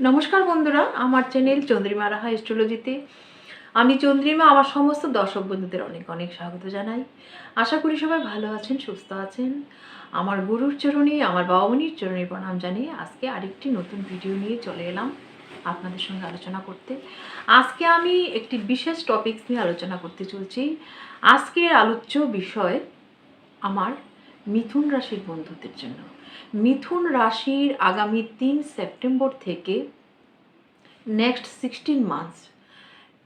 নমস্কার বন্ধুরা, আমার চ্যানেল চন্দ্রিমা রাহা এস্ট্রোলজিতে আমি চন্দ্রিমা, আমার সমস্ত দর্শক বন্ধুদের অনেক অনেক স্বাগত জানাই। আশা করি সবাই ভালো আছেন, সুস্থ আছেন। আমার গুরুর চরণে, আমার বাবামণির চরণে প্রণাম জানিয়ে আজকে আরেকটি নতুন ভিডিও নিয়ে চলে এলাম আপনাদের সঙ্গে আলোচনা করতে। আজকে আমি একটি বিশেষ টপিকস নিয়ে আলোচনা করতে চলছি। আজকের আলোচ্য বিষয় আমার মিথুন রাশির বন্ধুদের জন্য। মিথুন রাশির আগামী তিন সেপ্টেম্বর থেকে নেক্সট সিক্সটিন মান্থস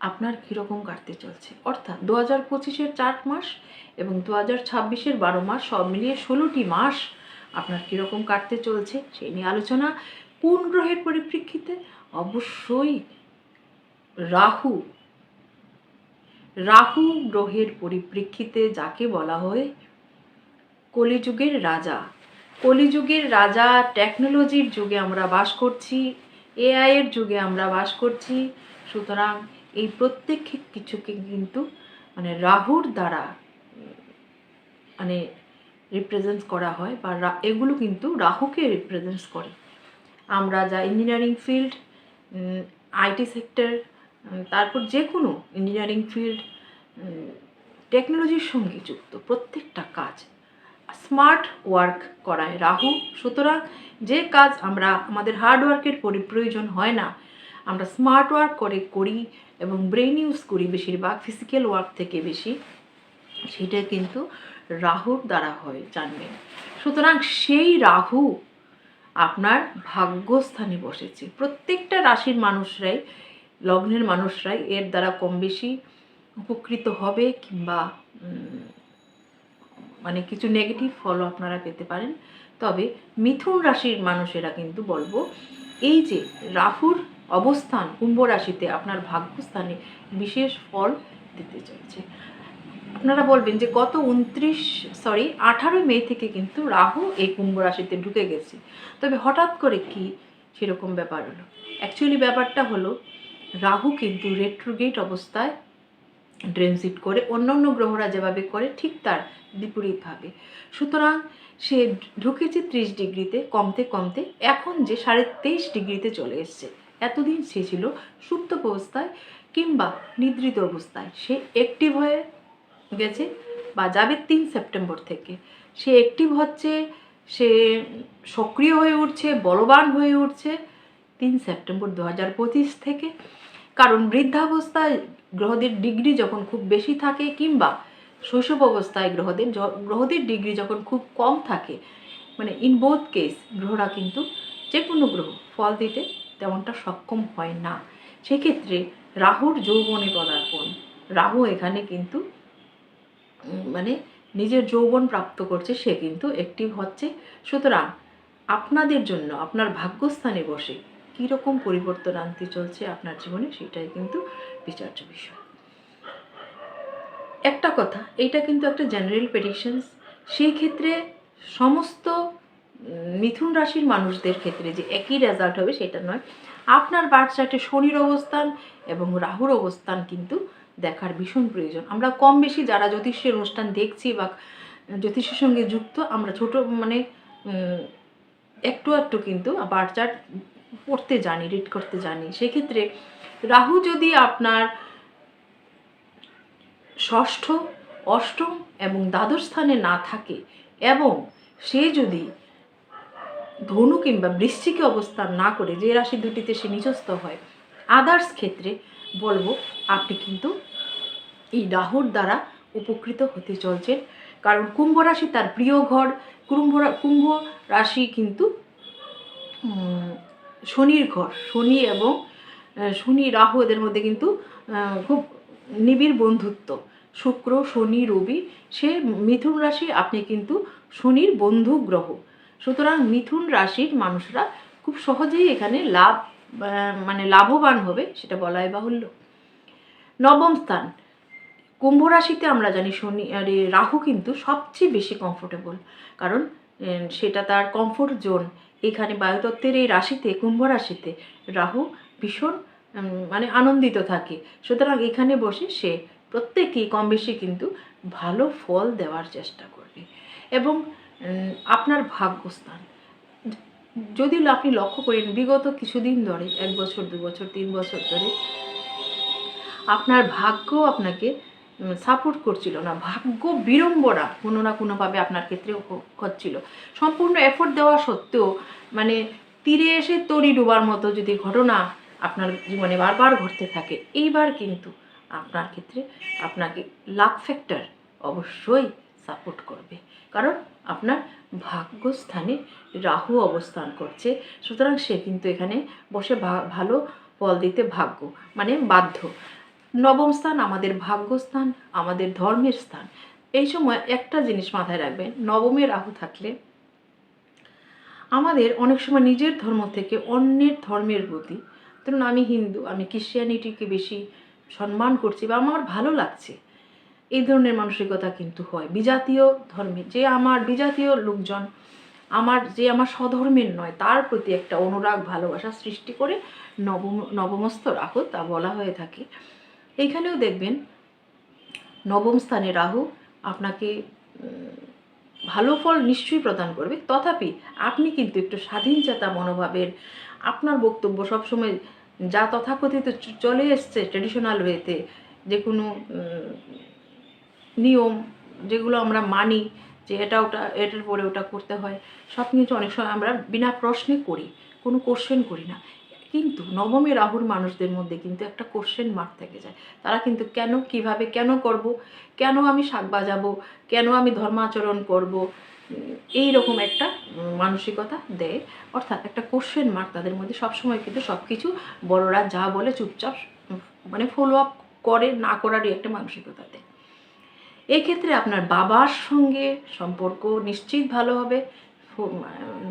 আপনার কীরকম কাটতে চলছে? অর্থাৎ দু হাজার পঁচিশের চার মাস এবং দু হাজার ছাব্বিশের বারো মাস সব মিলিয়ে ষোলোটি মাস আপনার কীরকম কাটতে চলছে সেই নিয়ে আলোচনা কোন গ্রহের পরিপ্রেক্ষিতে? অবশ্যই রাহু। রাহু গ্রহের পরিপ্রেক্ষিতে যাকে বলা হয় কলিযুগের রাজা। কলিযুগের রাজা টেকনোলজির যুগে আমরা বাস করছি এআইয়ের যুগে আমরা বাস করছি। সুতরাং এই প্রত্যেক কিছুকে কিন্তু মানে রাহুর দ্বারা মানে রিপ্রেজেন্ট করা হয় বা এগুলো কিন্তু রাহুকে রিপ্রেজেন্ট করে। আমরা যা ইঞ্জিনিয়ারিং ফিল্ড আইটি সেক্টর তারপর যে কোনো ইঞ্জিনিয়ারিং ফিল্ড টেকনোলজির সঙ্গে যুক্ত প্রত্যেকটা কাজ স্মার্ট ওয়ার্ক করায়। রাহু সুতরাং যে কাজ আমরা, আমাদের হার্ড ওয়ার্কের প্রয়োজন হয় না। আমরা স্মার্ট ওয়ার্ক করে করি এবং ব্রেন ইউজ করি বেশিরভাগ, ফিজিক্যাল ওয়ার্ক থেকে বেশি। সেটা কিন্তু রাহুর দ্বারা হয় জানবেন সুতরাং সেই রাহু আপনার ভাগ্যস্থানে বসেছে। প্রত্যেকটা রাশির মানুষরাই, লগ্নের মানুষরাই এর দ্বারা কম বেশি উপকৃত হবে কিংবা মানে কিছু নেগেটিভ ফলও আপনারা পেতে পারেন। তবে মিথুন রাশির মানুষেরা কিন্তু বলব, এই যে রাহুর অবস্থান কুম্ভ রাশিতে আপনার ভাগ্যস্থানে বিশেষ ফল দিতে চলছে। আপনারা বলবেন যে গত উনত্রিশ সরি আঠারোই মে থেকে কিন্তু রাহু এই কুম্ভ রাশিতে ঢুকে গেছে। তবে হঠাৎ করে কি সেরকম ব্যাপার হলো? অ্যাকচুয়ালি ব্যাপারটা হলো, রাহু কিন্তু রেট্রোগেট অবস্থায় ট্রেনজিট করে অন্য অন্য গ্রহরা যেভাবে করে ঠিক তার বিপরীতভাবে। সুতরাং সে ঢুকেছে ত্রিশ ডিগ্রিতে কমতে কমতে, এখন যে সাড়ে তেইশ ডিগ্রিতে চলে এসছে। এতদিন সে ছিল সুপ্ত অবস্থায় কিংবা নিদ্রিত অবস্থায়। সে অ্যাক্টিভ হয়ে গেছে বা যাবে তিন সেপ্টেম্বর থেকে। সে অ্যাক্টিভ হচ্ছে, সে সক্রিয় হয়ে উঠছে, বলবান হয়ে উঠছে তিন সেপ্টেম্বর দু হাজার পঁচিশ থেকে। কারণ বৃদ্ধাবস্থায় গ্রহদের ডিগ্রি যখন খুব বেশি থাকে কিংবা শৈশব অবস্থায় গ্রহদের গ্রহদের ডিগ্রি যখন খুব কম থাকে মানে ইন বোথ কেস গ্রহরা কিন্তু যে কোনো গ্রহ ফল দিতে তেমনটা সক্ষম হয় না। সেক্ষেত্রে রাহুর যৌবনে পদার্পণ, রাহু এখানে কিন্তু মানে নিজের যৌবন প্রাপ্ত করছে, সে কিন্তু অ্যাক্টিভ হচ্ছে। সুতরাং আপনাদের জন্য, আপনার ভাগ্যস্থানে বসে কীরকম পরিবর্তন আনতে চলছে আপনার জীবনে সেটাই কিন্তু বিচার্য বিষয়। একটা কথা, এইটা কিন্তু একটা জেনারেল প্রেডিকশনস সেই ক্ষেত্রে সমস্ত মিথুন রাশির মানুষদের ক্ষেত্রে যে একই রেজাল্ট হবে সেটা নয়। আপনার বার্থ চার্টে শনির অবস্থান এবং রাহুর অবস্থান কিন্তু দেখার ভীষণ প্রয়োজন। আমরা কম বেশি যারা জ্যোতিষের অনুষ্ঠান দেখছি বা জ্যোতিষের সঙ্গে যুক্ত, আমরা ছোট মানে একটু একটু কিন্তু বার্থ চার্ট পড়তে জানি রিড করতে জানি। সেক্ষেত্রে রাহু যদি আপনার ষষ্ঠ, অষ্টম এবং দ্বাদশ স্থানে না থাকে এবং সে যদি ধনু কিংবা বৃশ্চিকে অবস্থান না করে যে রাশি দুটিতে সে নিচস্থ হয় আদার্স ক্ষেত্রে বলব আপনি কিন্তু এই রাহুর দ্বারা উপকৃত হতে চলছেন। কারণ কুম্ভ রাশি তার প্রিয় ঘর, কুম্ভ কুম্ভ রাশি কিন্তু শনির ঘর, শনি এবং শনি, রাহু এদের মধ্যে কিন্তু খুব নিবিড় বন্ধুত্ব। শুক্র, শনি, রবি, সে মিথুন রাশি, আপনি কিন্তু শনির বন্ধু গ্রহ। সুতরাং মিথুন রাশির মানুষরা খুব সহজেই এখানে লাভ মানে লাভবান হবে, সেটা বলাই বাহুল্য। নবম স্থান, কুম্ভ রাশিতে আমরা জানি শনি, আরে, রাহু কিন্তু সবচেয়ে বেশি কমফোর্টেবল কারণ সেটা তার কমফোর্ট জোন এখানে বায়ুতত্ত্বের এই রাশিতে, কুম্ভ রাশিতে রাহু ভীষণ মানে আনন্দিত থাকে। সুতরাং এখানে বসে সে প্রত্যেকেই কম বেশি কিন্তু ভালো ফল দেওয়ার চেষ্টা করবে। এবং আপনার ভাগ্যস্থান। যদি আপনি লক্ষ্য করেন, বিগত কিছুদিন ধরে, এক বছর, দু বছর, তিন বছর ধরে, আপনার ভাগ্য আপনাকে সাপোর্ট করছিল না, ভাগ্য বিড়ম্বনা কোনো না কোনোভাবে আপনার ক্ষেত্রে হচ্ছিল। সম্পূর্ণ এফোর্ট দেওয়া সত্ত্বেও মানে তীরে এসে তরি ডোবার মতো যদি ঘটনা আপনার জীবনে বারবার ঘটতে থাকে, এইবার কিন্তু আপনার ক্ষেত্রে আপনাকে লাক ফ্যাক্টর অবশ্যই সাপোর্ট করবে। কারণ আপনার ভাগ্যস্থানে রাহু অবস্থান করছে, সুতরাং সে কিন্তু এখানে বসে ভালো ফল দিতে ভাগ্য মানে বাধ্য। নবম স্থান আমাদের ভাগ্যস্থান, আমাদের ধর্মের স্থান। এই সময় একটা জিনিস মাথায় রাখবেন, নবমে রাহু থাকলে আমাদের অনেক সময় নিজের ধর্ম থেকে অন্যের ধর্মের প্রতি, ধরুন আমি হিন্দু, আমি ক্রিশ্চিয়ানিটিকে বেশি সম্মান করছি বা আমার ভালো লাগছে, এই ধরনের মানসিকতা কিন্তু হয়। বিজাতীয় ধর্মে, যে আমার বিজাতীয় লোকজন, আমার, যে আমার স্বধর্মের নয়, তার প্রতি একটা অনুরাগ, ভালোবাসা সৃষ্টি করে নবম নবমস্ত রাহু তা বলা হয়ে থাকে। এইখানেও দেখবেন নবম স্থানে রাহু আপনাকে ভালো ফল নিশ্চয়ই প্রদান করবে। তথাপি আপনি কিন্তু একটু স্বাধীন স্বাধীনচেতা মনোভাবের, আপনার বক্তব্য সবসময় যা তথাকথিত চলে এসছে ট্রেডিশনাল ওয়েতে যে কোনো নিয়ম যেগুলো আমরা মানি যে এটা ওটা, এটার পরে ওটা করতে হয়, সব কিছু অনেক সময় আমরা বিনা প্রশ্নে করি, কোনো কোশ্চেন করি না। কিন্তু নবমী রাহুর মানুষদের মধ্যে কিন্তু একটা কোশ্চেন মার্ক থেকে যায়। তারা কিন্তু কেন, কীভাবে কেন করব? কেন আমি শাক বাজাবো? কেন আমি ধর্মাচরণ করব? এই রকম একটা মানসিকতা দেয়। অর্থাৎ একটা কোশ্চেন মার্ক তাদের মধ্যে সবসময় কিন্তু সব কিছু বড়রা যা বলে চুপচাপ মানে ফলো আপ করে না করারই একটা মানসিকতা দেয়। এক্ষেত্রে আপনার বাবার সঙ্গে সম্পর্ক নিশ্চিত ভালো হবে।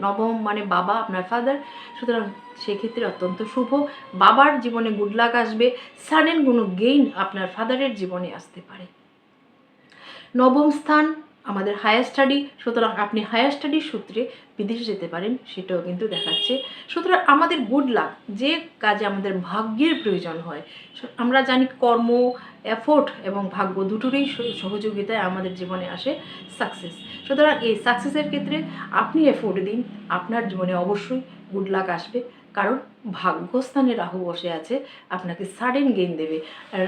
নবম মানে বাবা আপনার ফাদার সুতরাং সেক্ষেত্রে অত্যন্ত শুভ। বাবার জীবনে গুড লাক আসবে সাডেন কোনো গেইন আপনার ফাদারের জীবনে আসতে পারে। নবম স্থান আমাদের হায়ার স্টাডি সুতরাং আপনি হায়ার স্টাডির সূত্রে বিদেশে যেতে পারেন, সেটাও কিন্তু দেখাচ্ছে। সুতরাং আমাদের গুড লাক যে কাজে আমাদের ভাগ্যের প্রয়োজন হয়। আমরা জানি কর্ম এফোর্ট এবং ভাগ্য দুটোরই সহযোগিতায় আমাদের জীবনে আসে সাকসেস সুতরাং এই সাকসেসের ক্ষেত্রে আপনি এফোর্ট দিন, আপনার জীবনে অবশ্যই গুড লাক আসবে। কারণ ভাগ্যস্থানে রাহু বসে আছে, আপনাকে সাডেন গেইন দেবে।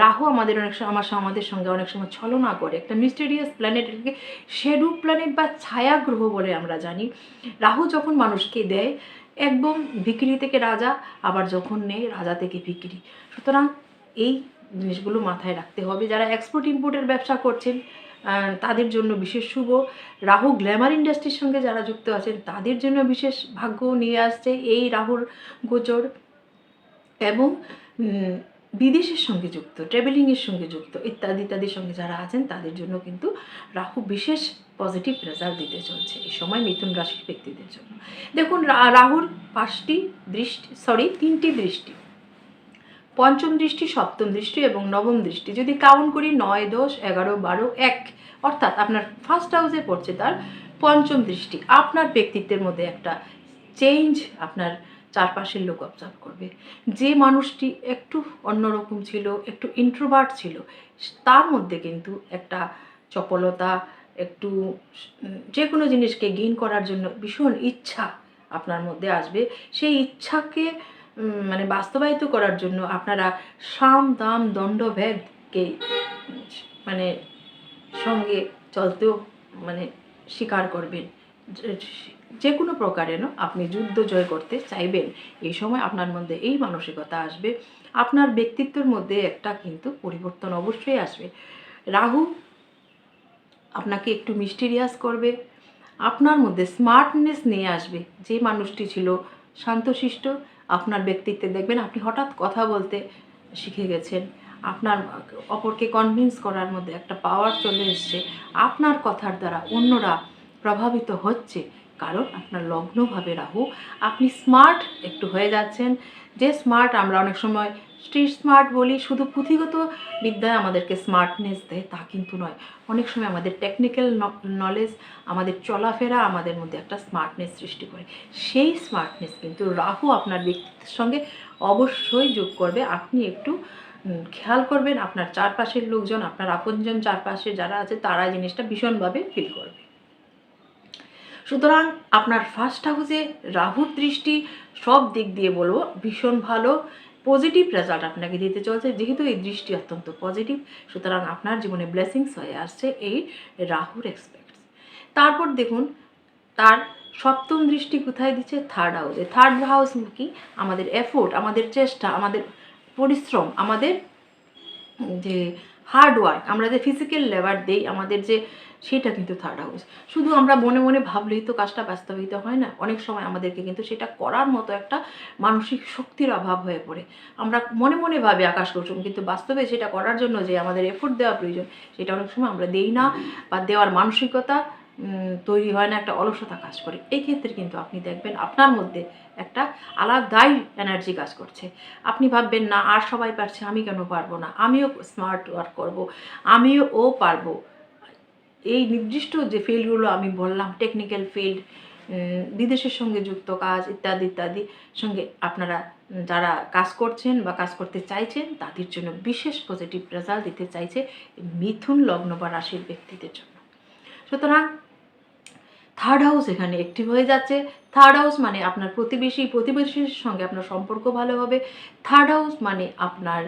রাহু আমাদের অনেক সময়, আমার আমাদের সঙ্গে অনেক সময় ছলনা করে, একটা মিস্টেরিয়াস প্ল্যানেট শেডু প্ল্যানেট বা ছায়া গ্রহ বলে আমরা জানি। রাহু যখন মানুষকে দেয়, একদম ভিকিরি থেকে রাজা, আবার যখন নেই রাজা থেকে ভিকিরি সুতরাং এই জিনিসগুলো মাথায় রাখতে হবে। যারা এক্সপোর্ট ইম্পোর্টের ব্যবসা করছেন তাদের জন্য বিশেষ শুভ। রাহু গ্ল্যামার ইন্ডাস্ট্রির সঙ্গে যারা যুক্ত আছেন, তাদের জন্য বিশেষ ভাগ্য নিয়ে আসছে এই রাহুর গোচর। এবং বিদেশের সঙ্গে যুক্ত ট্রাভেলিংয়ের সঙ্গে যুক্ত, ইত্যাদি ইত্যাদির সঙ্গে যারা আছেন, তাদের জন্য কিন্তু রাহু বিশেষ পজিটিভ রেজাল্ট দিতে চলছে এই সময় মিথুন রাশির ব্যক্তিদের জন্য। দেখুন রাহুর পাঁচটি দৃষ্টি সরি তিনটি দৃষ্টি। পঞ্চম দৃষ্টি, সপ্তম দৃষ্টি এবং নবম দৃষ্টি। যদি কাউন্ট করি নয়, দশ, এগারো, বারো, এক, অর্থাৎ আপনার ফার্স্ট হাউসে পড়ছে তার পঞ্চম দৃষ্টি। আপনার ব্যক্তিত্বের মধ্যে একটা চেঞ্জ আপনার চারপাশের লোক অবজার্ভ করবে। যে মানুষটি একটু অন্যরকম ছিল, একটু ইন্ট্রোভার্ট ছিল, তার মধ্যে কিন্তু একটা চপলতা, একটু যে কোনো জিনিসকে গেইন করার জন্য ভীষণ ইচ্ছা আপনার মধ্যে আসবে। সেই ইচ্ছাকে মানে বাস্তবায়িত করার জন্য আপনারা সাম, দাম দণ্ডভেদকে মানে সঙ্গে চলতেও মানে স্বীকার করবেন। যে- কোনো প্রকারেণ আপনি যুদ্ধ জয় করতে চাইবেন। এই সময় আপনার মধ্যে এই মানসিকতা আসবে। আপনার ব্যক্তিত্বের মধ্যে একটা কিন্তু পরিবর্তন অবশ্যই আসবে। রাহু আপনাকে একটু মিস্টিরিয়াস করবে। আপনার মধ্যে স্মার্টনেস নিয়ে আসবে। যে মানুষটি ছিল শান্তশিষ্ট আপনার ব্যক্তিত্বে দেখবেন আপনি হঠাৎ কথা বলতে শিখে গেছেন। আপনার অপরকে কনভিন্স করার মধ্যে একটা পাওয়ার চলে এসছে। আপনার কথার দ্বারা অন্যরা প্রভাবিত হচ্ছে। কারণ আপনার লগ্নভাবে রাহু, আপনি স্মার্ট একটু হয়ে যাচ্ছেন। যে স্মার্ট আমরা অনেক সময় স্ট্রিট স্মার্ট বলি, শুধু পুঁথিগত বিদ্যায় আমাদেরকে স্মার্টনেস দেয় তা কিন্তু নয়। অনেক সময় আমাদের টেকনিক্যাল নলেজ আমাদের চলাফেরা আমাদের মধ্যে একটা স্মার্টনেস সৃষ্টি করে। সেই স্মার্টনেস কিন্তু রাহু আপনার ব্যক্তিত্বের সঙ্গে অবশ্যই যোগ করবে। আপনি একটু খেয়াল করবেন আপনার চারপাশের লোকজন, আপনার আপনজন চারপাশে যারা আছে, তারা জিনিসটা ভীষণভাবে ফিল করবে। সুতরাং আপনার ফার্স্ট হাউসে রাহুর দৃষ্টি সব দিক দিয়ে বলব ভীষণ ভালো পজিটিভ রেজাল্ট আপনাকে দিতে চলছে। যেহেতু এই দৃষ্টি অত্যন্ত পজিটিভ সুতরাং আপনার জীবনে ব্লেসিংস হয়ে আসছে এই রাহুর এক্সপেক্টস তারপর দেখুন, তার সপ্তম দৃষ্টি কোথায় দিচ্ছে? থার্ড হাউসে থার্ড হাউস কি? আমাদের এফোর্ট আমাদের চেষ্টা, আমাদের পরিশ্রম, আমাদের যে হার্ড ওয়ার্ক আমরা যে ফিজিক্যাল লেবার দেই, আমাদের যে সেটা কিন্তু থার্ড হাউস শুধু আমরা মনে মনে ভাবলেই তো কাজটা বাস্তবায়িত হয় না, অনেক সময় আমাদেরকে কিন্তু সেটা করার মতো একটা মানসিক শক্তির অভাব হয়ে পড়ে। আমরা মনে মনে ভাবে আকাশ কুসুম কিন্তু বাস্তবে সেটা করার জন্য যে আমাদের এফোর্ট দেওয়া প্রয়োজন, সেটা অনেক সময় আমরা দেই না বা দেওয়ার মানসিকতা তৈরি হয় না, একটা অলসতা কাজ করে। এই ক্ষেত্রে কিন্তু আপনি দেখবেন আপনার মধ্যে একটা আলাদাই এনার্জি কাজ করছে। আপনি ভাববেন, না, আর সবাই পারছে, আমি কেন পারব না? আমিও স্মার্ট ওয়ার্ক করব, আমিও ও পারব। এই নির্দিষ্ট যে ফিল্ডগুলো আমি বললাম টেকনিক্যাল ফিল্ড বিদেশের সঙ্গে যুক্ত কাজ ইত্যাদি ইত্যাদি সঙ্গে আপনারা যারা কাজ করছেন বা কাজ করতে চাইছেন, তাদের জন্য বিশেষ পজিটিভ রেজাল্ট দিতে চাইছে মিথুন লগ্ন বা রাশির ব্যক্তিদের জন্য। সুতরাং থার্ড হাউস এখানে অ্যাক্টিভ হয়ে যাচ্ছে। থার্ড হাউস মানে আপনার প্রতিবেশী, প্রতিবেশীর সঙ্গে আপনার সম্পর্ক ভালো হবে। থার্ড হাউস মানে আপনার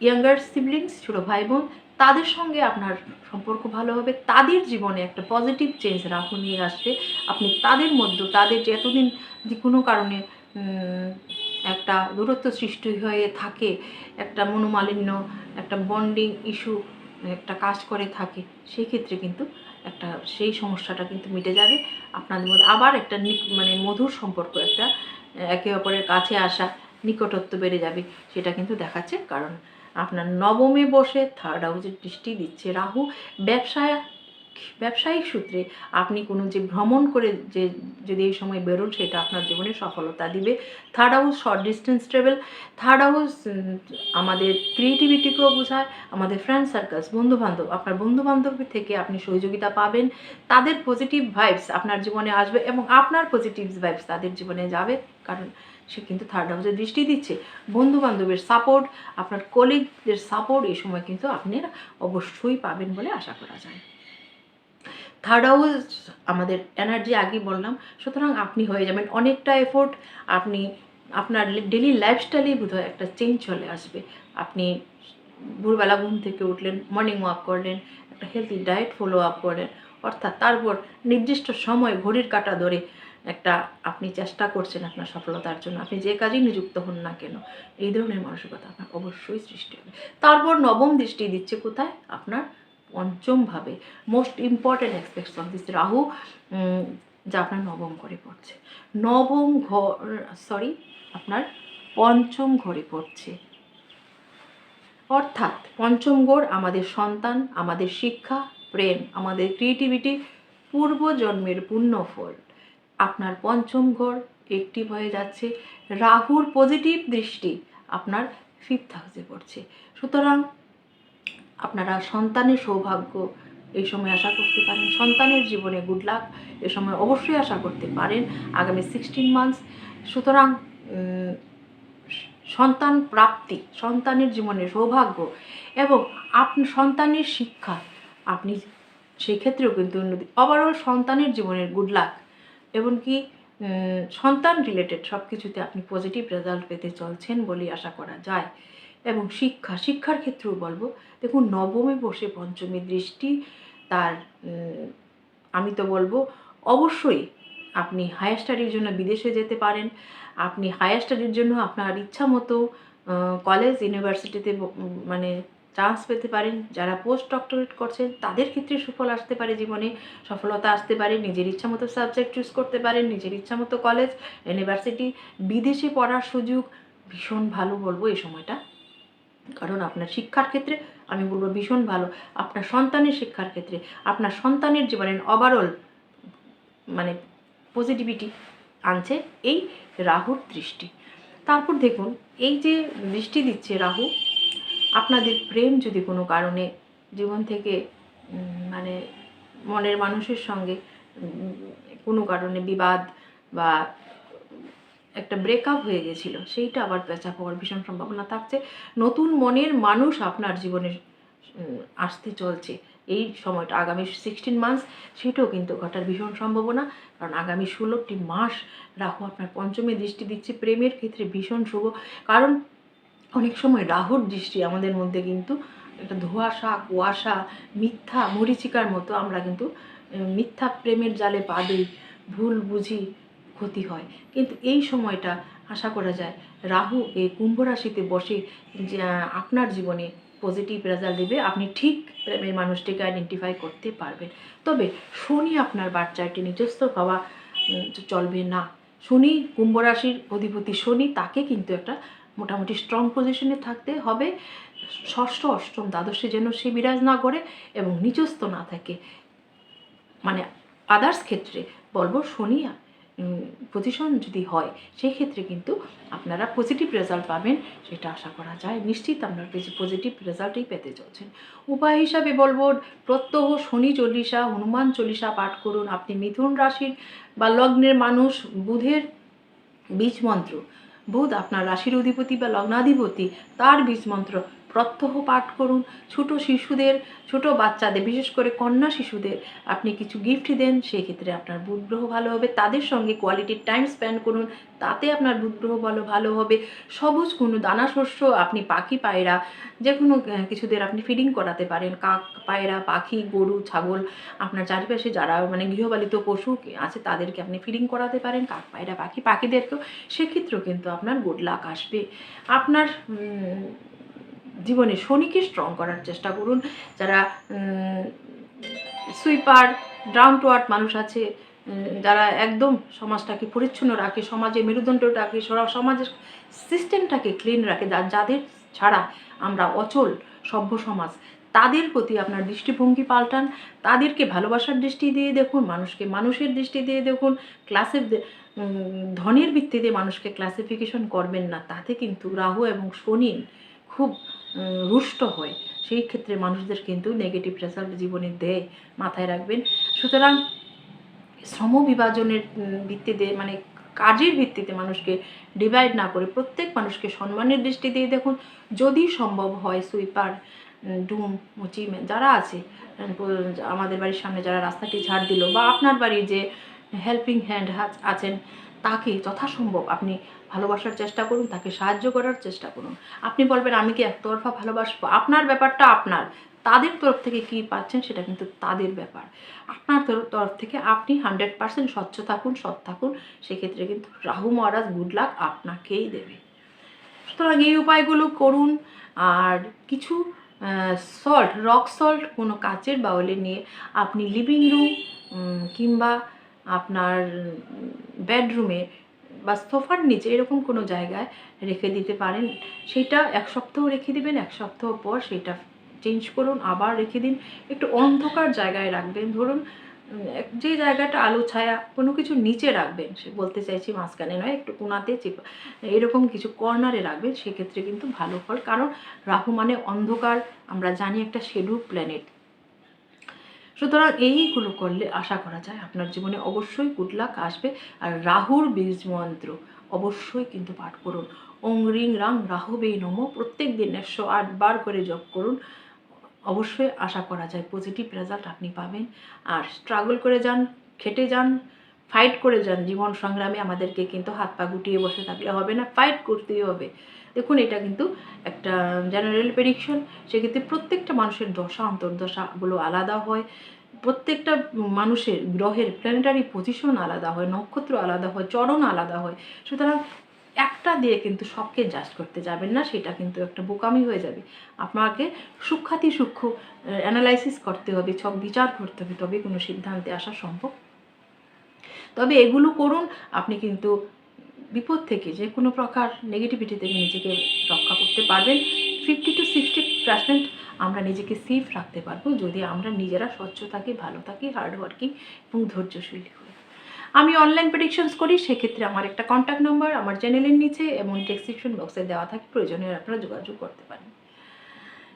ইয়াঙ্গার সিবলিংস ছোটো ভাই বোন তাদের সঙ্গে আপনার সম্পর্ক ভালো হবে। তাদের জীবনে একটা পজিটিভ চেঞ্জ রাহু নিয়ে আসবে। আপনি তাদের মধ্যে, তাদের যে এতদিন যে কোনো কারণে একটা দূরত্ব সৃষ্টি হয়ে থাকে, একটা মনোমালিন্য, একটা বন্ডিং ইস্যু একটা কাজ করে থাকে, সেই ক্ষেত্রে কিন্তু একটা, সেই সমস্যাটা কিন্তু মিটে যাবে। আপনাদের মধ্যে আবার একটা মানে মধুর সম্পর্ক, একটা, একে অপরের কাছে আসা নিকটত্ব বেড়ে যাবে, সেটা কিন্তু দেখাচ্ছে। কারণ আপনার নবমে বসে থার্ড হাউসের দৃষ্টি দিচ্ছে রাহু। ব্যবসায়, ব্যবসায়িক সূত্রে আপনি কোনো যে ভ্রমণ করে যে, যদি এই সময় বেরোন সেটা আপনার জীবনে সফলতা দিবে। Third house short distance travel third house আমাদের ক্রিয়েটিভিটিকেও বোঝায়, আমাদের ফ্রেন্ড সার্কেলস বন্ধু বান্ধব আপনার বন্ধু বান্ধব থেকে আপনি সহযোগিতা পাবেন। তাদের পজিটিভ ভাইবস আপনার জীবনে আসবে এবং আপনার পজিটিভ ভাইবস তাদের জীবনে যাবে। কারণ সে কিন্তু থার্ড হাউসে দৃষ্টি দিচ্ছে। বন্ধু বান্ধবের সাপোর্ট আপনার কলিগদের সাপোর্ট এই সময় কিন্তু আপনি অবশ্যই পাবেন বলে আশা করা যায়। থার্ড হাউস আমাদের এনার্জি আগেই বললাম, সুতরাং আপনি হয়ে যাবেন অনেকটা এফোর্ট আপনি আপনার ডেলি লাইফস্টাইলেই বোধহয় একটা চেঞ্জ চলে আসবে। আপনি ভোরবেলা ঘুম থেকে উঠলেন মর্নিং ওয়াক করলেন, একটা হেলদি ডায়েট ফলো আপ করলেন, অর্থাৎ তারপর নির্দিষ্ট সময় ঘড়ির কাটা ধরে একটা আপনি চেষ্টা করছেন আপনার সফলতার জন্য, আপনি যে কাজেই নিযুক্ত হন না কেন, এই ধরনের মানসিকতা আপনার অবশ্যই সৃষ্টি হবে। তারপর নবম দৃষ্টি দিচ্ছে কোথায়? আপনার পঞ্চমভাবে most important aspects of this Rahu যা আপনার নবম ঘরে পড়ছে। নবম ঘর সরি আপনার পঞ্চম ঘরে পড়ছে। অর্থাৎ পঞ্চম ঘর আমাদের সন্তান, আমাদের শিক্ষা, প্রেম, আমাদের ক্রিয়েটিভিটি পূর্বজন্মের পুণ্য ফল। আপনার পঞ্চম ঘর অ্যাক্টিভ হয়ে যাচ্ছে। রাহুর পজিটিভ দৃষ্টি আপনার ফিফথ হাউসে পড়ছে। সুতরাং আপনারা সন্তানের সৌভাগ্য এই সময় আশা করতে পারেন। সন্তানের জীবনে গুড লাক এ সময় অবশ্যই আশা করতে পারেন আগামী সিক্সটিন মান্থস সুতরাং সন্তান প্রাপ্তি, সন্তানের জীবনে সৌভাগ্য এবং আপনি সন্তানের শিক্ষা আপনি সেই ক্ষেত্রেও কিন্তু উন্নতি ওভারঅল সন্তানের জীবনের গুড লাক এমনকি সন্তান রিলেটেড সব কিছুতে আপনি পজিটিভ রেজাল্ট পেতে চলছেন বলেই আশা করা যায়। এবং শিক্ষা, শিক্ষার ক্ষেত্রেও বলব, দেখুন নবমে বসে পঞ্চমী দৃষ্টি তার আমি তো বলব অবশ্যই আপনি হায়ার স্টাডির জন্য বিদেশে যেতে পারেন। আপনি হায়ার স্টাডির জন্য আপনার ইচ্ছা মতো কলেজ ইউনিভার্সিটিতে মানে চান্স পেতে পারেন। যারা পোস্ট ডক্টরেট করছেন, তাদের ক্ষেত্রে সুফল আসতে পারে জীবনে। সফলতা আসতে পারে, নিজের ইচ্ছা মতো সাবজেক্ট চুজ করতে পারেন, নিজের ইচ্ছা মতো কলেজ ইউনিভার্সিটি বিদেশে পড়ার সুযোগ। ভীষণ ভালো বলব এই সময়টা। কারণ আপনার শিক্ষার ক্ষেত্রে, আমি বলব ভীষণ ভালো। আপনার সন্তানের শিক্ষার ক্ষেত্রে, আপনার সন্তানের জীবনের ওভারঅল মানে পজিটিভিটি আনছে এই রাহুর দৃষ্টি। তারপর দেখুন, এই যে দৃষ্টি দিচ্ছে রাহু আপনাদের প্রেম যদি কোনো কারণে জীবন থেকে মানে মনের মানুষের সঙ্গে কোনো কারণে বিবাদ বা একটা ব্রেকআপ হয়ে গেছিল, সেইটা আবার পেঁচা পাওয়ার ভীষণ সম্ভাবনা থাকছে। নতুন মনের মানুষ আপনার জীবনে আসতে চলছে। এই সময়টা আগামী সিক্সটিন মান্থস সেটাও কিন্তু ঘটার ভীষণ সম্ভাবনা। কারণ আগামী ষোলোটি মাস রাহু আপনার পঞ্চমে দৃষ্টি দিচ্ছে। প্রেমের ক্ষেত্রে ভীষণ শুভ। কারণ অনেক সময় রাহুর দৃষ্টি আমাদের মধ্যে কিন্তু একটা ধোঁয়াশা, কুয়াশা, মিথ্যা, মরিচিকার মতো আমরা কিন্তু মিথ্যা প্রেমের জালে পা দিই, ভুল বুঝি ক্ষতি হয়। কিন্তু এই সময়টা আশা করা যায় রাহু এই কুম্ভ রাশিতে বসে যে আপনার জীবনে পজিটিভ রেজাল্ট দেবে, আপনি ঠিক প্রেমের মানুষটিকে আইডেন্টিফাই করতে পারবেন। তবে শনি আপনার বাচ্চাটি নিজস্ব হওয়া চলবে না। শনি, কুম্ভ রাশির অধিপতি শনি তাকে কিন্তু একটা মোটামুটি স্ট্রং পজিশনে থাকতে হবে। ষষ্ঠ, অষ্টম, দ্বাদশে যেন সে বিরাজ না করে এবং নিজস্ব না থাকে। মানে আদার্স ক্ষেত্রে বলব শনি পজিশন যদি হয় সেই ক্ষেত্রে কিন্তু আপনারা পজিটিভ রেজাল্ট পাবেন, সেটা আশা করা যায়। নিশ্চিত আপনার কিছু পজিটিভ রেজাল্টই পেতে চলছেন। উপায় হিসাবে বলব, প্রত্যহ শনি চল্লিশা, হনুমান চল্লিশা পাঠ করুন। আপনি মিথুন রাশির বা লগ্নের মানুষ, বুধের বীজ মন্ত্র বুধ আপনার রাশির অধিপতি বা লগ্নাধিপতি তার বীজ মন্ত্র প্রত্যহ পাঠ করুন। ছোট শিশুদের, ছোট বাচ্চাদের, বিশেষ করে কন্যা শিশুদের আপনি কিছু গিফট দেন, সেক্ষেত্রে আপনার বুধ গ্রহ ভালো হবে। তাদের সঙ্গে কোয়ালিটির টাইম স্পেন্ড করুন, তাতে আপনার বুধ গ্রহ ভালো ভালো হবে। সবুজ কোনো দানা শস্য আপনি পাখি পায়রা যে কোনো কিছুদের আপনি ফিডিং করাতে পারেন। কাক পায়রা, পাখি, গরু, ছাগল, আপনার চারিপাশে যারা মানে গৃহপালিত পশু আছে, তাদেরকে আপনি ফিডিং করাতে পারেন। কাক পায়রা, পাখি, পাখিদেরকেও, সেক্ষেত্রেও কিন্তু আপনার গুড লাক আসবে। আপনার জীবনে শনিকে স্ট্রং করার চেষ্টা করুন। যারা সুইপার ডাউন টু আর্থ মানুষ আছে যারা একদম সমাজটাকে পরিচ্ছন্ন রাখে, সমাজে মেরুদণ্ড রাখে সরা- সমাজের সিস্টেমটাকে ক্লিন রাখে যাদের ছাড়া আমরা অচল, সভ্য সমাজ, তাদের প্রতি আপনার দৃষ্টিভঙ্গি পাল্টান, তাদেরকে ভালোবাসার দৃষ্টি দিয়ে দেখুন, মানুষকে মানুষের দৃষ্টি দিয়ে দেখুন ক্লাসের ধনের ভিত্তিতে মানুষকে ক্লাসিফিকেশন করবেন না, তাতে কিন্তু রাহু এবং শনি খুব রুষ্ট হয়। সেই ক্ষেত্রে মানুষদের কিন্তু নেগেটিভ রেজাল্ট জীবনে দেয়, মাথায় রাখবেন। সুতরাং শ্রম বিভাজনের ভিত্তিতে মানে কাজের ভিত্তিতে মানুষকে ডিভাইড না করে প্রত্যেক মানুষকে সম্মানের দৃষ্টি দিয়ে দেখুন। যদি সম্ভব হয় সুইপার ডুম, মুচি, যারা আছে আমাদের বাড়ির সামনে যারা রাস্তাটি ঝাড় দিল বা আপনার বাড়ির যে হেল্পিং হ্যান্ড আছেন, তাকে যথাসম্ভব আপনি ভালোবাসার চেষ্টা করুন, তাকে সাহায্য করার চেষ্টা করুন। আপনি বলবেন, আমি কি একতরফা ভালোবাসবো? আপনার ব্যাপারটা আপনার। তাদের তরফ থেকে কী পাচ্ছেন সেটা কিন্তু তাদের ব্যাপার। আপনার তরফ থেকে আপনি হান্ড্রেড পার্সেন্ট স্বচ্ছ থাকুন, সৎ থাকুন। সেক্ষেত্রে কিন্তু রাহু মহারাজ গুড লাক আপনাকেই দেবে। সুতরাং এই উপায়গুলো করুন। আর কিছু সল্ট রক সল্ট কোনো কাচের বাউলে নিয়ে আপনি লিভিং রুম কিংবা আপনার বেডরুমে বা সোফার নিচে এরকম কোনো জায়গায় রেখে দিতে পারেন। সেটা এক সপ্তাহ রেখে দিবেন, এক সপ্তাহ পর সেটা চেঞ্জ করুন, আবার রেখে দিন। একটু অন্ধকার জায়গায় রাখবেন। ধরুন যে জায়গাটা আলো, ছায়া কোনো কিছু নিচে রাখবেন, সে বলতে চাইছি মাঝখানে নয়, একটু কোনাতে চিপা, এরকম কিছু কর্নারে রাখবেন, সেক্ষেত্রে কিন্তু ভালো ফল। কারণ রাহু মানে অন্ধকার, আমরা জানি একটা শেডুল প্ল্যানেট সুতরাং এইগুলো করলে আশা করা যায় আপনার জীবনে অবশ্যই কুটলাক আসবে। আর রাহুর বীজ মন্ত্র অবশ্যই কিন্তু পাঠ করুন। ওং রিং রাং রাহবে নম। প্রত্যেক দিন একশো আটবার করে জপ করুন। অবশ্যই আশা করা যায় পজিটিভ রেজাল্ট আপনি পাবেন। আর স্ট্রাগল করে যান, খেটে যান ফাইট করে যান, জীবন সংগ্রামে আমাদেরকে কিন্তু হাত পা গুটিয়ে বসে থাকলে হবে না ফাইট করতেই হবে। দেখুন, এটা কিন্তু একটা জেনারেল প্রেডিকশন সেক্ষেত্রে প্রত্যেকটা মানুষের দশা, অন্তর্দশাগুলো আলাদা হয়। প্রত্যেকটা মানুষের গ্রহের প্ল্যানেটারি পজিশন আলাদা হয়, নক্ষত্র আলাদা হয়, চরণ আলাদা হয়। সুতরাং একটা দিয়ে কিন্তু সবকে জাজ করতে যাবেন না, সেটা কিন্তু একটা বোকামি হয়ে যাবে। আপনাকে সূক্ষাতি সূক্ষ্ম অ্যানালাইসিস করতে হবে সব বিচার করতে হবে তবে কোনো সিদ্ধান্তে আসা সম্ভব তবে এগুলো করুন, আপনি কিন্তু বিপদ থেকে যে কোনো প্রকার নেগেটিভিটি থেকে নিজেকে রক্ষা করতে পারবেন। ফিফটি টু সিক্সটি পার্সেন্ট আমরা নিজেকে সেফ রাখতে পারব যদি আমরা নিজেরা স্বচ্ছ থাকি, ভালো থাকি হার্ড ওয়ার্কিং এবং ধৈর্যশীল হই। আমি অনলাইন প্রেডিকশনস করি, সেক্ষেত্রে আমার একটা কন্ট্যাক্ট নাম্বার আমার চ্যানেলের নিচে এবং ডেসক্রিপশন বক্সে দেওয়া থাকে। প্রয়োজনে আপনারা যোগাযোগ করতে পারেন।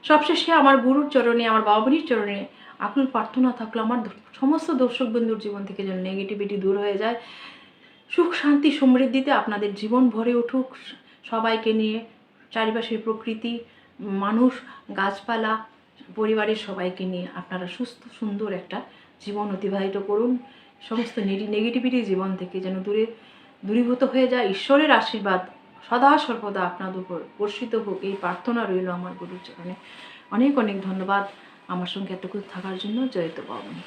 সবশেষে আমার গুরুর চরণে, আমার বাবানির চরণে আকুল প্রার্থনা থাকল। আমার সমস্ত দর্শক বন্ধুর জীবন থেকে যেন নেগেটিভিটি দূর হয়ে যায়। সুখ, শান্তি, সমৃদ্ধিতে আপনাদের জীবন ভরে উঠুক। সবাইকে নিয়ে চারিপাশের প্রকৃতি, মানুষ, গাছপালা, পরিবারের সবাইকে নিয়ে আপনারা সুস্থ, সুন্দর একটা জীবন অতিবাহিত করুন। সমস্ত নেগেটিভিটি জীবন থেকে যেন দূরে, দূরীভূত হয়ে যায়। ঈশ্বরের আশীর্বাদ সদা সর্বদা আপনার উপর বর্ষিত হোক, এই প্রার্থনা রইল আমার গুরুর চরণে। অনেক অনেক ধন্যবাদ আমার সঙ্গে এতক্ষণ থাকার জন্য। জয়িত পাবনি